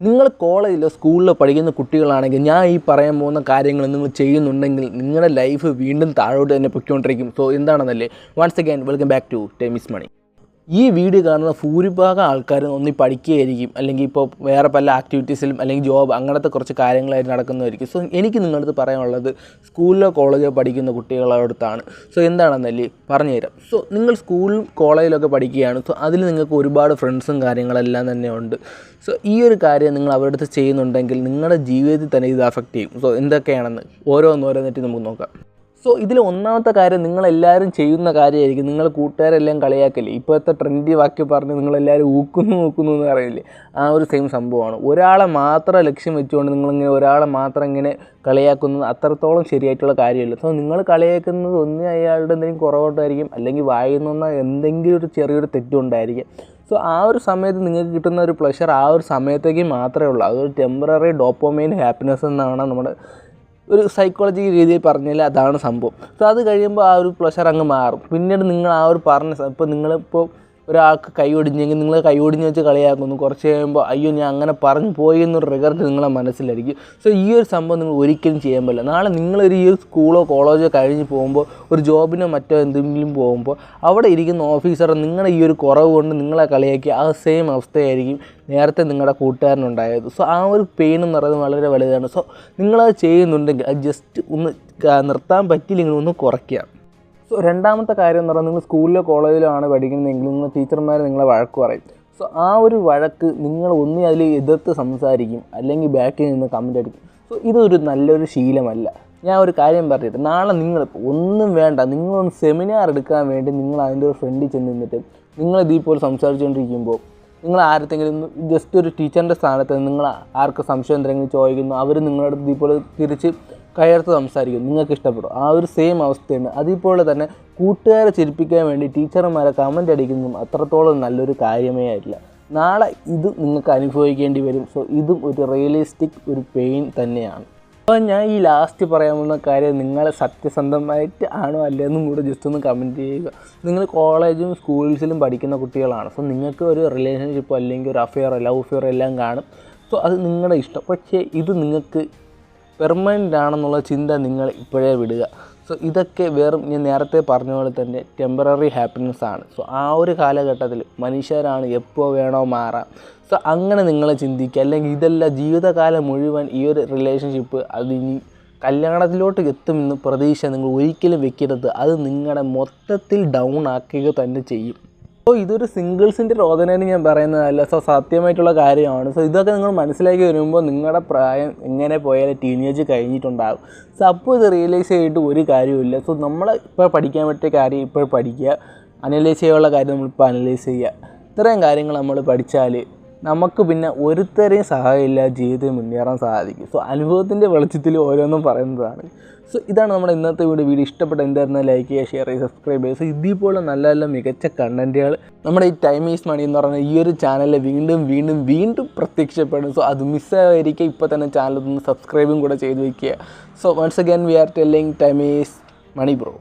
നിങ്ങൾ കോളേജിലോ സ്കൂളിലോ പഠിക്കുന്ന കുട്ടികളാണെങ്കിൽ ഞാൻ ഈ പറയാൻ പോകുന്ന കാര്യങ്ങൾ നിങ്ങൾ ചെയ്യുന്നുണ്ടെങ്കിൽ നിങ്ങളുടെ ലൈഫ് വീണ്ടും താഴോട്ട് തന്നെ പൊയ്ക്കൊണ്ടിരിക്കും. സോ എന്താണെന്നല്ലേ? Once again welcome back to time is money ഈ വീഡിയോ കാണുന്ന ഭൂരിഭാഗം ആൾക്കാരും ഒന്നി പഠിക്കുകയായിരിക്കും അല്ലെങ്കിൽ ഇപ്പോൾ വേറെ പല ആക്ടിവിറ്റീസിലും അല്ലെങ്കിൽ ജോബ് അങ്ങനത്തെ കുറച്ച് കാര്യങ്ങളായിട്ട് നടക്കുന്നതായിരിക്കും. സോ എനിക്ക് നിങ്ങളടുത്ത് പറയാനുള്ളത് സ്കൂളിലോ കോളേജോ പഠിക്കുന്ന കുട്ടികളടുത്താണ്. സോ എന്താണെന്നല്ലേ പറഞ്ഞുതരാം. സോ നിങ്ങൾ സ്കൂളിലും കോളേജിലൊക്കെ പഠിക്കുകയാണ്. സോ അതിൽ നിങ്ങൾക്ക് ഒരുപാട് ഫ്രണ്ട്സും കാര്യങ്ങളെല്ലാം തന്നെ ഉണ്ട്. സോ ഈ ഒരു കാര്യം നിങ്ങൾ അവരുടെ അടുത്ത് ചെയ്യുന്നുണ്ടെങ്കിൽ നിങ്ങളുടെ ജീവിതത്തിൽ തന്നെ ഇത് അഫക്റ്റ് ചെയ്യും. സോ എന്തൊക്കെയാണെന്ന് ഓരോന്നോരോന്നിട്ട് നമുക്ക് നോക്കാം. സോ ഇതിൽ ഒന്നാമത്തെ കാര്യം നിങ്ങളെല്ലാവരും ചെയ്യുന്ന കാര്യമായിരിക്കും നിങ്ങൾ കൂട്ടുകാരെല്ലാം കളിയാക്കല്ലേ ഇപ്പോഴത്തെ ട്രെൻഡി വാക്കി പറഞ്ഞ് നിങ്ങളെല്ലാവരും ഊക്കുന്നു ഊക്കുന്നു എന്ന് പറയില്ലേ ആ ഒരു സെയിം സംഭവമാണ്. ഒരാളെ മാത്രം ലക്ഷ്യം വെച്ചുകൊണ്ട് നിങ്ങളിങ്ങനെ ഒരാളെ മാത്രം ഇങ്ങനെ കളിയാക്കുന്നത് അത്രത്തോളം ശരിയായിട്ടുള്ള കാര്യമല്ല. സോ നിങ്ങൾ കളിയാക്കുന്നത് ഒന്ന് അയാളുടെ എന്തെങ്കിലും കുറവുണ്ടായിരിക്കും അല്ലെങ്കിൽ വായുന്ന എന്തെങ്കിലും ഒരു ചെറിയൊരു തെറ്റുണ്ടായിരിക്കും. സോ ആ ഒരു സമയത്ത് നിങ്ങൾക്ക് കിട്ടുന്ന ഒരു പ്ലഷർ ആ ഒരു സമയത്തേക്ക് മാത്രമേ ഉള്ളൂ. അതൊരു ടെമ്പററി ഡോപ്പോമൈൻ ഹാപ്പിനെസ് എന്നാണ് നമ്മുടെ ഒരു സൈക്കോളജി രീതിയിൽ പറഞ്ഞാൽ അതാണ് സംഭവം. സോ അത് കഴിയുമ്പോൾ ആ ഒരു പ്ലഷർ അങ്ങ് മാറും. പിന്നീട് നിങ്ങൾ ആ ഒരു പറഞ്ഞ ഇപ്പോൾ നിങ്ങളിപ്പോൾ ഒരാൾക്ക് കൈ ഒടിഞ്ഞെങ്കിൽ നിങ്ങൾ കൈ ഒടിഞ്ഞ് വെച്ച് കളിയാക്കുന്നു. കുറച്ച് കഴിയുമ്പോൾ അയ്യോ ഞാൻ അങ്ങനെ പറഞ്ഞു പോയി എന്നൊരു റിഗർട്ട് നിങ്ങളെ മനസ്സിലായിരിക്കും. സോ ഈ ഒരു സംഭവം നിങ്ങൾ ഒരിക്കലും ചെയ്യാൻ പറ്റില്ല. നാളെ നിങ്ങളൊരു ഈ സ്കൂളോ കോളേജോ കഴിഞ്ഞ് പോകുമ്പോൾ ഒരു ജോബിനോ മറ്റോ എന്തെങ്കിലും പോകുമ്പോൾ അവിടെ ഇരിക്കുന്ന ഓഫീസറെ നിങ്ങളുടെ ഈ ഒരു കുറവ് കൊണ്ട് നിങ്ങളെ കളിയാക്കി ആ സെയിം അവസ്ഥയായിരിക്കും നേരത്തെ നിങ്ങളുടെ കൂട്ടുകാരനുണ്ടായത്. സോ ആ ഒരു പെയിൻ എന്ന് പറയുന്നത് വളരെ വലുതാണ്. സോ നിങ്ങളത് ചെയ്യുന്നുണ്ടെങ്കിൽ അത് ജസ്റ്റ് ഒന്ന് നിർത്താൻ പറ്റിയില്ലെങ്കിൽ ഒന്ന് കുറയ്ക്കുക സോ രണ്ടാമത്തെ കാര്യം എന്ന് പറഞ്ഞാൽ നിങ്ങൾ സ്കൂളിലോ കോളേജിലോ ആണ് പഠിക്കുന്നതെങ്കിൽ നിങ്ങൾ ടീച്ചർമാർ നിങ്ങളെ വഴക്ക് പറയും. സോ ആ ഒരു വഴക്ക് നിങ്ങൾ ഒന്നി അതിൽ എതിർത്ത് സംസാരിക്കും അല്ലെങ്കിൽ ബാക്കിൽ നിന്ന് കമന്റ് അടിക്കും. സോ ഇതൊരു നല്ലൊരു ശീലമല്ല. ഞാൻ ഒരു കാര്യം പറഞ്ഞിട്ട് നാളെ നിങ്ങൾ ഒന്നും വേണ്ട നിങ്ങളൊന്ന് സെമിനാർ എടുക്കാൻ വേണ്ടി നിങ്ങൾ അതിന്റെ ഒരു ഫ്രണ്ടിൽ ചെന്ന് നിന്നിട്ട് നിങ്ങൾ ഇതേപോലെ സംസാരിച്ചുകൊണ്ടിരിക്കുമ്പോൾ നിങ്ങൾ ആരത്തെങ്കിലും ജസ്റ്റ് ഒരു ടീച്ചറിന്റെ സ്ഥാനത്ത് നിങ്ങൾ ആർക്ക് സംശയം എന്തെങ്കിലും ചോദിക്കുന്നു അവർ നിങ്ങളുടെ ഇതുപോലെ തിരിച്ച് കയർത്ത് സംസാരിക്കും. നിങ്ങൾക്ക് ഇഷ്ടപ്പെടും. ആ ഒരു സെയിം അവസ്ഥയാണ് അതേപോലെ തന്നെ കൂട്ടുകാരെ ചിരിപ്പിക്കാൻ വേണ്ടി ടീച്ചർമാരെ കമന്റ് അടിക്കുന്നതും അത്രത്തോളം നല്ലൊരു കാര്യമേ ആയിട്ടില്ല. നാളെ ഇത് നിങ്ങൾക്ക് അനുഭവിക്കേണ്ടി വരും. സോ ഇതും ഒരു റിയലിസ്റ്റിക് ഒരു പെയിൻ തന്നെയാണ്. അപ്പോൾ ഞാൻ ഈ ലാസ്റ്റ് പറയാൻ പോകുന്ന കാര്യം നിങ്ങൾ സത്യസന്ധമായിട്ട് ആണോ അല്ലയെന്നും കൂടെ ജസ്റ്റ് ഒന്ന് കമന്റ് ചെയ്യുക. നിങ്ങൾ കോളേജും സ്കൂൾസിലും പഠിക്കുന്ന കുട്ടികളാണ്. സോ നിങ്ങൾക്ക് ഒരു റിലേഷൻഷിപ്പോ അല്ലെങ്കിൽ ഒരു അഫെയറോ ലവ് അഫെയറോ എല്ലാം കാണും. സോ അത് നിങ്ങളുടെ ഇഷ്ടം. പക്ഷേ ഇത് നിങ്ങൾക്ക് പെർമനന്റ് ആണെന്നുള്ള ചിന്ത നിങ്ങൾ ഇപ്പോഴേ വിടുക. സോ ഇതൊക്കെ വെറും ഞാൻ നേരത്തെ പറഞ്ഞ പോലെ തന്നെ ടെമ്പററി ഹാപ്പിനെസ് ആണ്. സോ ആ ഒരു കാലഘട്ടത്തിൽ മനുഷ്യരാണ് എപ്പോൾ വേണോ മാറാം. സോ അങ്ങനെ നിങ്ങൾ ചിന്തിക്കുക. അല്ലെങ്കിൽ ഇതെല്ലാം ജീവിതകാലം മുഴുവൻ ഈ ഒരു റിലേഷൻഷിപ്പ് അതിനി കല്യാണത്തിലോട്ട് എത്തുമെന്ന് പ്രതീക്ഷ നിങ്ങൾ ഒരിക്കലും വെക്കരുത്. അത് നിങ്ങളുടെ മൊത്തത്തിൽ ഡൗൺ ആക്കുക തന്നെ ചെയ്യും. അപ്പോൾ ഇതൊരു സിംഗിൾസിന്റെ രോദനേന്ന് ഞാൻ പറയുന്നതല്ല സോ സത്യമായിട്ടുള്ള കാര്യമാണ്. സോ ഇതൊക്കെ നിങ്ങൾ മനസ്സിലാക്കി വരുമ്പോൾ നിങ്ങളുടെ പ്രായം എങ്ങനെ പോയാലും ടീനേജ് കഴിഞ്ഞിട്ടുണ്ടാകും സോ അപ്പോൾ ഇത് റിയലൈസ് ചെയ്തിട്ട് ഒരു കാര്യമില്ല സോ നമ്മൾ ഇപ്പോൾ പഠിക്കാൻ പറ്റിയ കാര്യം ഇപ്പോൾ പഠിക്കുക. അനലൈസ് ചെയ്യാനുള്ള കാര്യം നമ്മളിപ്പോൾ അനലൈസ് ചെയ്യുക. ഇത്രയും കാര്യങ്ങൾ നമ്മൾ പഠിച്ചാൽ നമുക്ക് പിന്നെ ഒരുത്തരെയും സഹായമില്ല ജീവിതത്തിൽ മുന്നേറാൻ സാധിക്കും. സോ അനുഭവത്തിന്റെ വെളിച്ചത്തിൽ ഓരോന്നും പറയുന്നതാണ്. സോ ഇതാണ് നമ്മുടെ ഇന്നത്തെ വീഡിയോ വീഡിയോ ഇഷ്ടപ്പെട്ട എന്തായിരുന്ന ലൈക്ക് ചെയ്യുക ഷെയർ ചെയ്യുക സബ്സ്ക്രൈബ് ചെയ്യുക. സോ ഇതേപോലെ നല്ല നല്ല മികച്ച കണ്ടന്റുകൾ നമ്മുടെ ഈ ടൈം ഈസ് മണി എന്ന് പറയുന്ന ഈ ഒരു ചാനലിൽ വീണ്ടും വീണ്ടും വീണ്ടും പ്രത്യക്ഷപ്പെടും. സോ അത് മിസ്സായിരിക്കുക ഇപ്പോൾ തന്നെ ചാനൽ ഒന്ന് സബ്സ്ക്രൈബും കൂടെ ചെയ്ത് വയ്ക്കുക so once again we are telling time is money bro